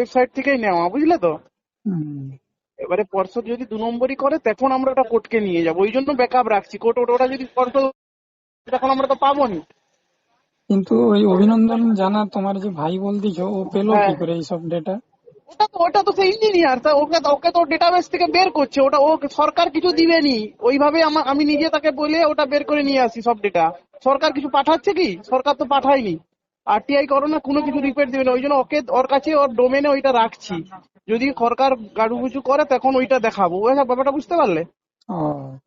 Website থেকেই নেওয়া বুঝলে তো? এবারে পর্ষদ যদি দু নম্বরই করে তখন আমরা ওটা কোর্টকে নিয়ে যাব। ওই জন্য ব্যাকআপ রাখছি। কোর্ট ওটা যদি পর্ষদ তখন আমরা তো পাবো নি কিন্তু ওই অভিনন্দন জানা তোমার যে ভাই বলতিছ ও পেল কি হ্যাঁ। করে এইসব ডেটা ওটা তো ওটা তো সেই ইঞ্জিনিয়ার তা ওকে ওকে তো ডেটাবেস থেকে বের করছে। ওটা ও সরকার কিছু দিবেনি। ওইভাবে আমা- আমি নিজে তাকে বলে ওটা বের করে নিয়ে আসি সব ডেটা সরকার কিছু পাঠাচ্ছে কি? সরকার তো পাঠায়নি। আরটিআই করো না কোনো কিছু রিপোর্ট দিবে না। ওই জন্য ওকে ওর কাছে ওর ডোমেনে ওইটা রাখছি। যদি সরকার গাড়ুগুচু করে তখন ওইটা দেখাবো। ব্যাপারটা বুঝতে পারলে?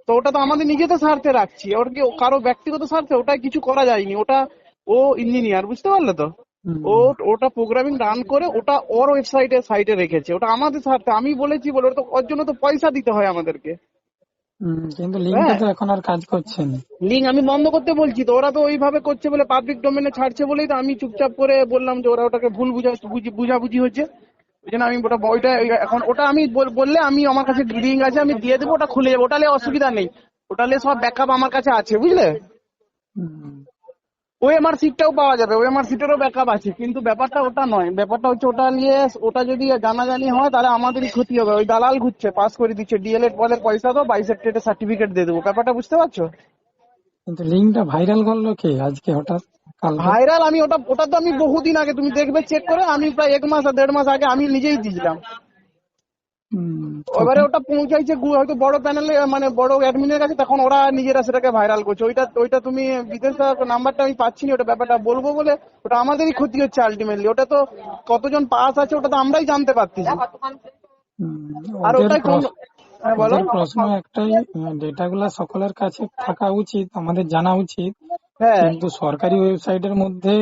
তো ওটা তো আমাদের নিজেদের স্বার্থে রাখছি। ওর কি কারও ব্যক্তিগত স্বার্থে? ওটা কিছু করা যায়নি। ওটা ও ইঞ্জিনিয়ার বুঝতে পারলে তো? ও ওটা প্রোগ্রামিং রান করে ওটা ওর ওয়েবসাইটে সাইটে রেখেছে। ওটা আমাদের স্বার্থে। আমি বলেছি বলে ওটা তো ওর জন্য তো পয়সা দিতে হয় আমাদেরকে। কিন্তু লিঙ্কটা। তো এখন আর কাজ করছে না লিঙ্ক আমি বন্ধ করতে বলছি তো ওরা তো ওইভাবে করছে বলে পাবলিক ডোমেনে ছাড়ছে বলেই তো আমি চুপচাপ করে বললাম যে ওরা ওটাকে ভুল বুঝা বুঝি- বুঝাবুঝি হচ্ছে ওই জন্য আমি ওটা ওইটা এখন ওটা আমি বল- বললে আমি আমার কাছে লিঙ্ক আছে আমি দিয়ে দেবো ওটা খুলে যাবে ওটা নিয়ে অসুবিধা নেই ওটা নিয়ে সব ব্যাকআপ আমার কাছে আছে বুঝলে। ওএমআর সিটটাও পাওয়া যাবে ওএমআর সিটেরও ব্যাকআপ আছে কিন্তু ব্যাপারটা ওটা নয়। ব্যাপারটা হচ্ছে ওটা নিয়ে ওটা যদি জানাজানি হয় তাহলে আমাদেরই ক্ষতি হবে। ওই দালাল ঘুরছে পাস করে দিচ্ছে ডিএলএড পদের পয়সা দাও বাইসেপ টেটের সার্টিফিকেট দিয়ে দেবো। ব্যাপারটা বুঝতে পারছ? কিন্তু লিঙ্কটা ভাইরাল করল কে আজকে হঠাৎ? ভাইরাল আমি ওটা ওটা তো আমি বহুদিন আগে তুমি দেখবে চেক করে আমি প্রায় এক মাস আর দেড় মাস আগে আমি নিজেই দিয়েছিলাম এবারে ওটা পৌঁছাইছে হয়তো বড় প্যানেলে মানে বড় অ্যাডমিনের কাছে তখন ওরা নিজেরা সেটাকে ভাইরাল করছে। ওইটা ওইটা তুমি বিদেশ নাম্বারটা আমি পাচ্ছি না ওটা ব্যাপারটা বলব বলে ওটা আমাদেরই ক্ষতি হচ্ছে আলটিমেটলি ওটা তো কতজন পাস আছে ওটা তো আমরাই জানতে পারতেছি আর ওটাই কোন হ্যাঁ বলো। প্রশ্ন একটাই ডেটা গুলা সকলের কাছে থাকা উচিত আমাদের জানা উচিত। কিন্তু সরকারি ওয়েবসাইটের মধ্যে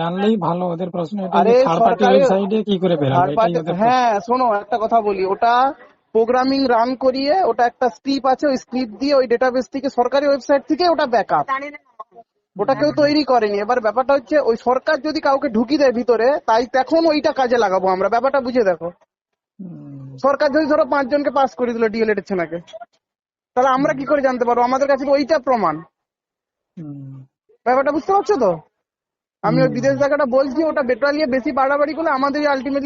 জানলেই ভালো। ওদের প্রশ্ন এটা থার্ড পার্টি ওয়েবসাইটে কি করে বেরোবে এটাই ওদের প্রশ্ন। হ্যাঁ শোনো একটা কথা বলি। ওটা প্রোগ্রামিং রান করিয়ে ওটা একটা স্ক্রিপ্ট আছে ওই স্ক্রিপ্ট দিয়ে ওই ডেটাবেস থেকে সরকারি ওয়েবসাইট থেকে ওটা ব্যাকআপ ওটা কেউ তৈরি করেনি। এবার ব্যাপারটা হচ্ছে ওই সরকার যদি কাউকে ঢুকি দেয় ভিতরে তাই তখন ওইটা কাজে লাগাবো আমরা। ব্যাপারটা বুঝে দেখো। সরকার যদি ধরো পাঁচজনকে পাস করে দিল ডিএলএড এর ছেনাকে তাহলে আমরা কি করে জানতে পারব? আমাদের কাছে তো ওইটা প্রমাণ। ব্যাপারটা বুঝতে পারছ তো? আমি ওই বিদেশ দেখাটা বলছি ওটা বেটালিয়ে বেশি বাড়াবাড়ি করলে আমাদেরই আলটিমেটলি